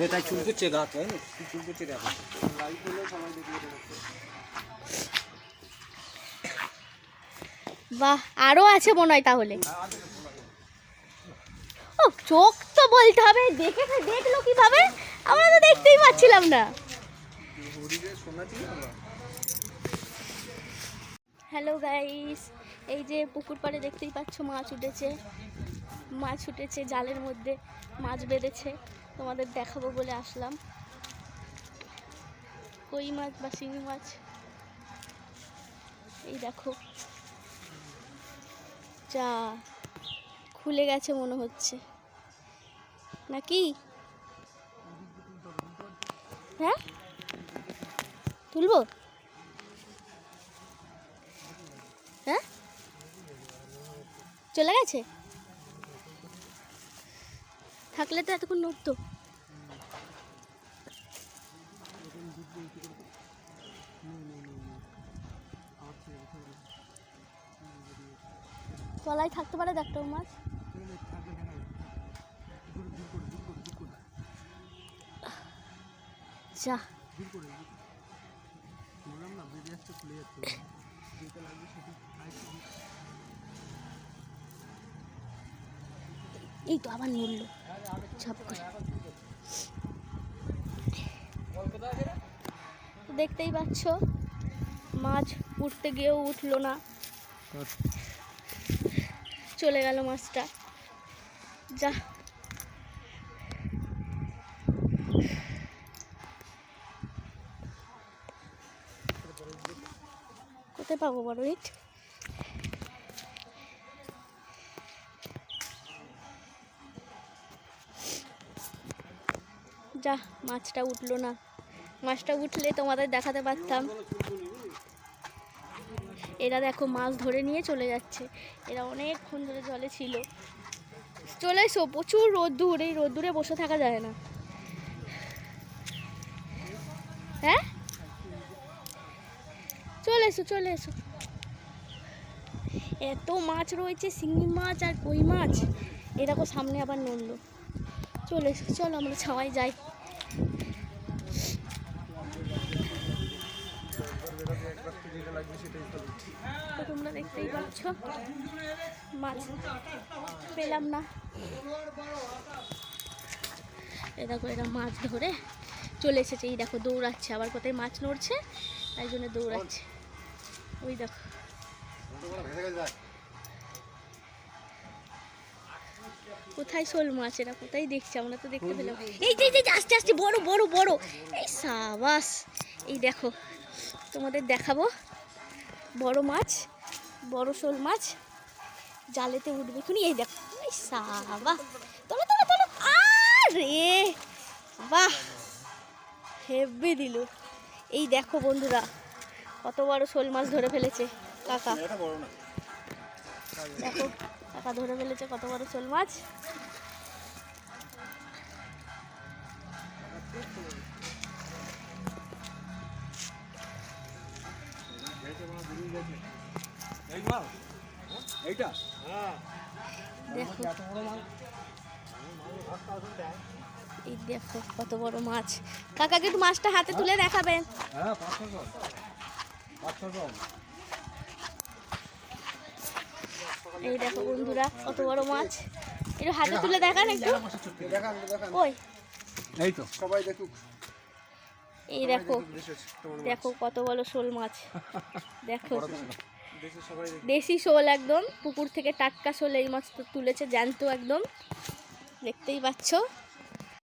নেতায় দেখো বাহ আরও আছে মনে হয় তাহলে। চোখ তো বলতে হবে, দেখে দেখল কীভাবে? আমরা তো দেখতেই পাচ্ছিলাম না। হ্যালো গাইস, এই যে পুকুর পাড়ে দেখতেই পাচ্ছ মাছ উঠেছে। মাছ উঠেছে, জালের মধ্যে মাছ বেঁধেছে। তোমাদের দেখাবো বলে আসলাম। কই মাছ বা শিঙি মাছ? এই দেখো। যা, খুলে গেছে মনে হচ্ছে। নাকি? হ্যাঁ? তুলবো? হ্যাঁ? চলে গেছে? থাকলে তো এতক্ষণ নড়তো। তলায় থাকতে পারে দেখতো মাছ? এই তো আবার নড়লো। দেখতেই পাচ্ছ, মাছ উঠতে গিয়েও উঠল না। চলে গেল মাছটা। যা। কোথায় পাবো বড় ইট? যা, মাছটা উঠল না। মাছটা উঠলে তোমাদের দেখাতে পারতাম। এরা দেখো মাছ ধরে নিয়ে চলে যাচ্ছে। এরা অনেকক্ষণ ধরে জলে ছিল। চলে এসো, প্রচুর রোদ্দুর, এই রোদ্দুরে বসে থাকা যায় না। হ্যাঁ? চলে এসো চলে এসো। এত মাছ রয়েছে, শিঙি মাছ আর কই মাছ। এ দেখো সামনে আবার নড়লো চলে এসো, চলো আমরা ছাওয়াই যাই। তো তোমরা দেখতেই পাচ্ছ। মাছ পেলাম না। এ দেখো, এরা মাছ ধরে চলে এসেছে। এই দেখো, দৌড়াচ্ছে। আবার কোথায় মাছ নড়ছে? তাই জন্য দৌড়াচ্ছে। ওই দেখো। কোথায় শোল মাছ? এরা কোথায় দেখছি? আমরা তো দেখতে পেলাম। এই যে যে আস্তে আস্তে বড় বড় বড়। এই সাবাস। এই দেখো তোমাদের দেখাবো। বড় মাছ বড় শোল মাছ জালেতে উঠবে খুনি। এই দেখো এই সাবা তোলো তোলো তোলো। আরে! বাহ! হেভি দিল। এই দেখো বন্ধুরা কত বড় শোল মাছ ধরে ফেলেছে। কাকা। দেখো। কাকা ধরে ফেলেছে, কত বড় শোল মাছ। এই এইটা দেখো। এই দেখো কত বড় মাছ। কাকাকে একটু মাছটা হাতে তুলে দেখাবেন। হ্যাঁ এই দেখো বন্ধুরা কত বড় মাছ। একটু হাতে তুলে দেখান একটু। দেখান দেখান। ওই। এই তো। সবাই দেখুক। এই দেখো দেখো কত বড় শোল মাছ। দেখো। দেশি শোল একদম পুকুর থেকে টাটকা শোল এই মাছ তো তুলেছে জ্যান্ত একদম। দেখতেই পাচ্ছ।